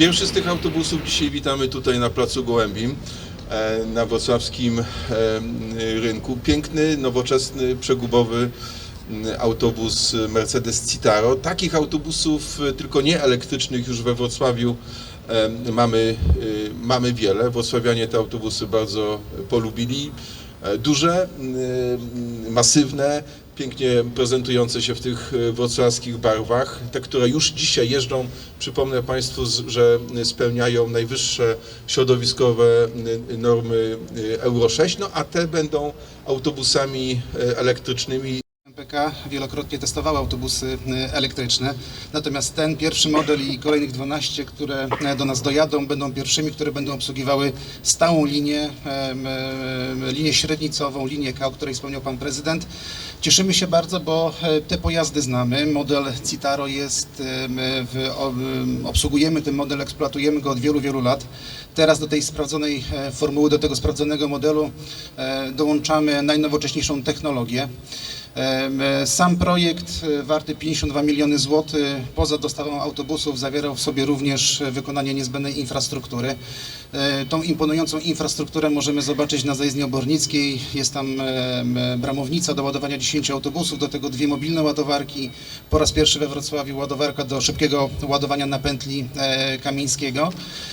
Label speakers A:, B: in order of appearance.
A: Pierwszy z tych autobusów dzisiaj witamy tutaj na Placu Gołębim, e, na wrocławskim e, rynku. Piękny, nowoczesny, przegubowy autobus Mercedes Citaro. Takich autobusów, e, tylko nie elektrycznych, już we Wrocławiu mamy, mamy wiele. Wrocławianie te autobusy bardzo polubili. Duże, masywne, pięknie prezentujące się w tych e, wrocławskich barwach. Te, które już dzisiaj jeżdżą, przypomnę Państwu, że spełniają najwyższe środowiskowe e, normy e, Euro 6, no a te będą autobusami e, elektrycznymi
B: MPK wielokrotnie testowały autobusy y, elektryczne, natomiast ten pierwszy model i kolejnych 12, które e, do nas dojadą, będą pierwszymi, które będą obsługiwały stałą linię, linię średnicową, linię K, o której wspomniał Pan Prezydent. Cieszymy się bardzo, bo e, te pojazdy znamy. Model Citaro jest, obsługujemy ten model, eksploatujemy go od wielu, wielu lat. Teraz do tej sprawdzonej e, formuły, do tego sprawdzonego modelu e, dołączamy najnowocześniejszą technologię. E, Sam projekt e, warty 52 miliony złotych poza dostawą autobusów zawierał w sobie również e, wykonanie niezbędnej infrastruktury. Tą imponującą infrastrukturę możemy zobaczyć na zajezdni Obornickiej. Jest tam bramownica do ładowania 10 autobusów, do tego dwie mobilne ładowarki. Po raz pierwszy we Wrocławiu ładowarka do szybkiego ładowania na pętli Kamińskiego.